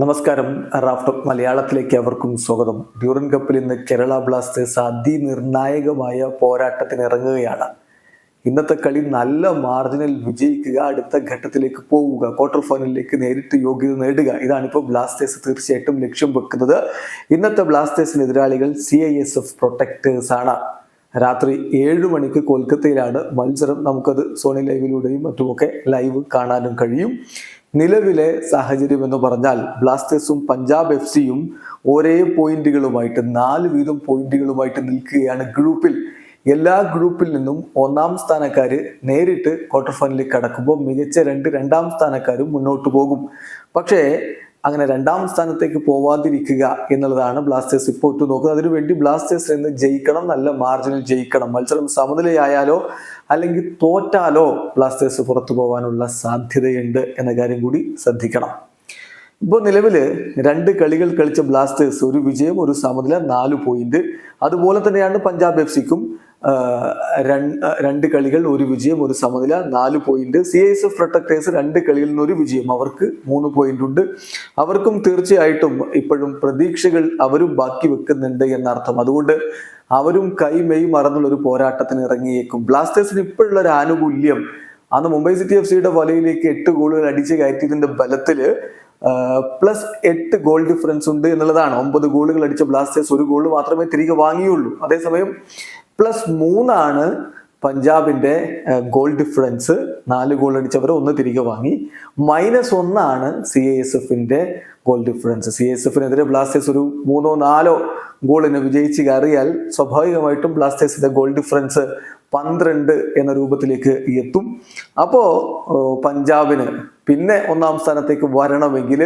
നമസ്കാരം. റാഫ്റ്റർ മലയാളത്തിലേക്ക് അവർക്കും സ്വാഗതം. ഡ്യൂറൻ കപ്പിൽ ഇന്ന് കേരള ബ്ലാസ്റ്റേഴ്സ് അതിനിർണായകമായ പോരാട്ടത്തിന് ഇറങ്ങുകയാണ്. ഇന്നത്തെ കളി നല്ല മാർജിനിൽ വിജയിക്കുക അടുത്ത ഘട്ടത്തിലേക്ക് പോവുക ക്വാർട്ടർ ഫൈനലിലേക്ക് നേരിട്ട് യോഗ്യത നേടുക ഇതാണിപ്പോൾ ബ്ലാസ്റ്റേഴ്സ് തീർച്ചയായിട്ടും ലക്ഷ്യം വെക്കുന്നത്. ഇന്നത്തെ ബ്ലാസ്റ്റേഴ്സിന് എതിരാളികൾ C I S F protectors ആണ്. രാത്രി ഏഴ് മണിക്ക് കൊൽക്കത്തയിലാണ് മത്സരം. നമുക്കത് സോണി ലൈവിലൂടെയും മറ്റുമൊക്കെ ലൈവ് കാണാനും കഴിയും. നിലവിലെ സാഹചര്യം എന്ന് പറഞ്ഞാൽ ബ്ലാസ്റ്റേഴ്സും പഞ്ചാബ് എഫ് സിയും ഒരേ പോയിന്റുകളുമായിട്ട് നാല് വീതം പോയിന്റുകളുമായിട്ട് നിൽക്കുകയാണ് ഗ്രൂപ്പിൽ. എല്ലാ ഗ്രൂപ്പിൽ നിന്നും ഒന്നാം സ്ഥാനക്കാര് നേരിട്ട് ക്വാർട്ടർ ഫൈനലിൽ കടക്കുമ്പോൾ മികച്ച രണ്ട് രണ്ടാം സ്ഥാനക്കാരും മുന്നോട്ട് പോകും. പക്ഷേ അങ്ങനെ രണ്ടാം സ്ഥാനത്തേക്ക് പോവാതിരിക്കുക എന്നുള്ളതാണ് ബ്ലാസ്റ്റേഴ്സ് ഇപ്പോൾ ഒറ്റ നോക്കുന്നത് അതിനുവേണ്ടി ബ്ലാസ്റ്റേഴ്സ് എന്ന് ജയിക്കണം നല്ല മാർജിനിൽ ജയിക്കണം. മത്സരം സമനിലയായാലോ അല്ലെങ്കിൽ തോറ്റാലോ ബ്ലാസ്റ്റേഴ്സ് പുറത്തു പോകാനുള്ള സാധ്യതയുണ്ട് എന്ന കാര്യം കൂടി ശ്രദ്ധിക്കണം. ഇപ്പോൾ നിലവിൽ രണ്ട് കളികൾ കളിച്ച ബ്ലാസ്റ്റേഴ്സ് ഒരു വിജയം ഒരു സമനില നാല് പോയിന്റ് അതുപോലെ തന്നെയാണ് പഞ്ചാബ് എഫ് സിക്കും രണ്ട് കളികൾ ഒരു വിജയം ഒരു സമനില നാല് point C S F protectors രണ്ട് കളിയിൽ നിന്ന് ഒരു വിജയം. അവർക്ക് മൂന്ന് പോയിന്റ് ഉണ്ട്. അവർക്കും തീർച്ചയായിട്ടും ഇപ്പോഴും പ്രതീക്ഷകൾ അവരും ബാക്കി വെക്കുന്നുണ്ട് എന്നർത്ഥം. അതുകൊണ്ട് അവരും കൈ മെയ് മറന്നുള്ള ഒരു പോരാട്ടത്തിന് ഇറങ്ങിയേക്കും. ബ്ലാസ്റ്റേഴ്സിന് ഇപ്പോഴുള്ള ഒരു ആനുകൂല്യം. അന്ന് മുംബൈ സിറ്റി എഫ് സിയുടെ വലയിലേക്ക് എട്ട് ഗോളുകൾ അടിച്ച് കയറ്റിയതിന്റെ ബലത്തിൽ പ്ലസ് എട്ട് ഗോൾ ഡിഫറൻസ് ഉണ്ട് എന്നുള്ളതാണ്. ഒമ്പത് ഗോളുകൾ അടിച്ച ബ്ലാസ്റ്റേഴ്സ് ഒരു ഗോൾ മാത്രമേ തിരികെ വാങ്ങിയുള്ളൂ. അതേസമയം പ്ലസ് മൂന്നാണ് പഞ്ചാബിന്റെ ഗോൾ ഡിഫറൻസ് നാല് ഗോൾ അടിച്ചവർ ഒന്ന് തിരികെ വാങ്ങി. മൈനസ് ഒന്നാണ് സി എസ് എഫിന്റെ ഗോൾ ഡിഫറൻസ് സി എസ് എഫിനെതിരെ ബ്ലാസ്റ്റേഴ്സ് ഒരു മൂന്നോ നാലോ ഗോളിന് വിജയിച്ച് കയറിയാൽ സ്വാഭാവികമായിട്ടും ബ്ലാസ്റ്റേഴ്സിന്റെ ഗോൾ ഡിഫറൻസ് പന്ത്രണ്ട് എന്ന രൂപത്തിലേക്ക് എത്തും. അപ്പോ പഞ്ചാബിന് പിന്നെ ഒന്നാം സ്ഥാനത്തേക്ക് വരണമെങ്കിൽ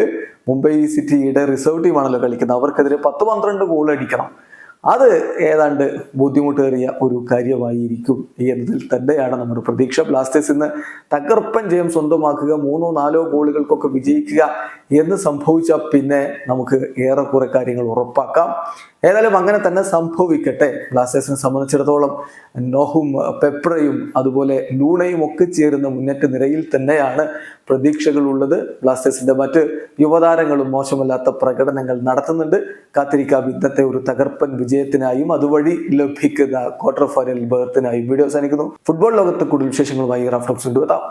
മുംബൈ സിറ്റിയുടെ റിസർവ് ടീമാണല്ലോ കളിക്കുന്നത്. അവർക്കെതിരെ പത്ത് പന്ത്രണ്ട് ഗോൾ അടിക്കണം. അത് ഏതാണ്ട് ബുദ്ധിമുട്ടേറിയ ഒരു കാര്യമായിരിക്കും എന്നതിൽ തന്നെയാണ് നമ്മുടെ പ്രതീക്ഷ. ബ്ലാസ്റ്റേഴ്സ് ഇന്ന് തകർപ്പൻ ജയം സ്വന്തമാക്കുക മൂന്നോ നാലോ ഗോളുകൾക്കൊക്കെ വിജയിക്കുക എന്ന് സംഭവിച്ചാൽ പിന്നെ നമുക്ക് ഏറെക്കുറെ കാര്യങ്ങൾ ഉറപ്പാക്കാം. ഏതായാലും അങ്ങനെ തന്നെ സംഭവിക്കട്ടെ. ബ്ലാസ്റ്റേഴ്സിനെ സംബന്ധിച്ചിടത്തോളം നോഹും പെപ്രയും അതുപോലെ ലൂണയും ഒക്കെ ചേരുന്ന മുന്നേറ്റ നിരയിൽ തന്നെയാണ് പ്രതീക്ഷകൾ ഉള്ളത് ബ്ലാസ്റ്റേഴ്സിന്റെ മറ്റ് യുവതാരങ്ങളും മോശമല്ലാത്ത പ്രകടനങ്ങൾ നടത്തുന്നുണ്ട്. കാത്തിരിക്കാം ഇന്നത്തെ ഒരു തകർപ്പൻ വിജയത്തിനായും അതുവഴി ലഭിക്കുന്ന ക്വാർട്ടർ ഫൈനൽ ബേർത്തിനായും വീഡിയോ അവസാനിക്കുന്നു. ഫുട്ബോൾ ലോകത്ത് കൂടുതൽ വിശേഷങ്ങളുമായി റാഫ്റ്റോക്സ് കൊണ്ടുവെത്താം